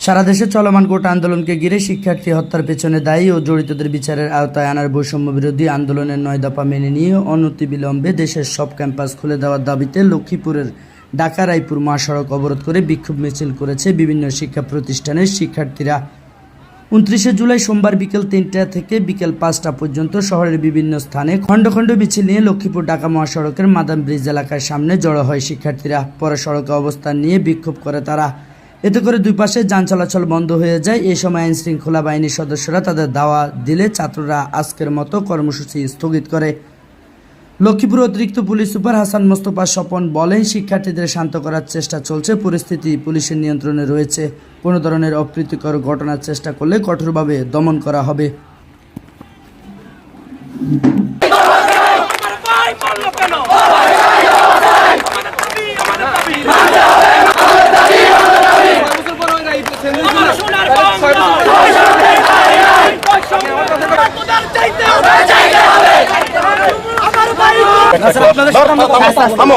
সারা দেশে চলমান কোটা আন্দোলনকে ঘিরে শিক্ষার্থী হত্যার পেছনে দায়ী ও জড়িতদের বিচারের আওতায় আনার বৈষম্য বিরোধী আন্দোলনের নয় দফা মেনে নিয়ে অনতিবিলম্বে দেশের সব ক্যাম্পাস খুলে দেওয়ার দাবিতে লক্ষ্মীপুরের ঢাকা রায়পুর মহাসড়ক অবরোধ করে বিক্ষোভ মিছিল করেছে বিভিন্ন শিক্ষা প্রতিষ্ঠানের শিক্ষার্থীরা। উনত্রিশে জুলাই সোমবার বিকেল তিনটা থেকে বিকেল পাঁচটা পর্যন্ত শহরের বিভিন্ন স্থানে খণ্ড খণ্ড মিছিল নিয়ে লক্ষ্মীপুর ঢাকা মহাসড়কের মাদাম ব্রিজ এলাকার সামনে জড়ো হয় শিক্ষার্থীরা। পরে সড়কে অবস্থান নিয়ে বিক্ষোভ করে তারা। এতে করে দুই পাশে যান চলাচল বন্ধ হয়ে যায়। এই সময় আইন শৃঙ্খলা বাহিনীর সদস্যরা তাদের দাওয়া দিলে ছাত্ররা আজকের মতো কর্মসূচি স্থগিত করে। লক্ষ্মীপুর অতিরিক্ত পুলিশ সুপার হাসান মোস্তফা স্বপন বলেন, শিক্ষার্থীদের শান্ত করার চেষ্টা চলছে, পরিস্থিতি পুলিশের নিয়ন্ত্রণে রয়েছে। কোনো ধরনের অপ্রীতিকর ঘটনার চেষ্টা করলে কঠোরভাবে দমন করা হবে। কেন আমাদের দাবি, আমাদের দাবি। আমার সোনার বঙ্গ। বৈষম্যের চাইতে হবে, চাইতে হবে। আমার ভাই থামো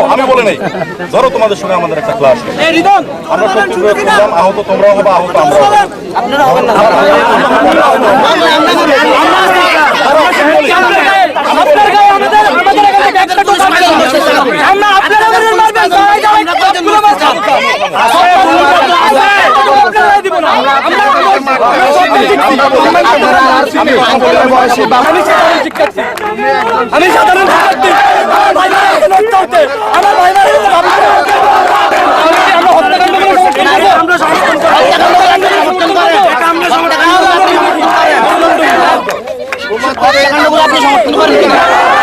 আমি বলে নেই ধরো তোমাদের সঙ্গে আমাদের একটা ক্লাস আমরা সব করলাম আহত তোমরাও হবে আহত আমরাও। আপনার গায়ে আমাদের আমাদের এখানে একটা তো আমরা আপনারা আমাদের মারবেন সবাই যাও সবগুলো মারবেন আপনারা দিব না আমরা আমি সাধারণ শিক্ষার্থী আমার ভাই মারা গেছে হত্যা হতে। আমার ভাই মারা গেছে আমি আমরা হত্যাকাণ্ড করে সমর্থন করব। আমরা সমর্থন করব। হত্যাকাণ্ড করে সমর্থন করব। এটা আমরা সমর্থন করব। হত্যাকাণ্ডগুলো আপনি সমর্থন করেন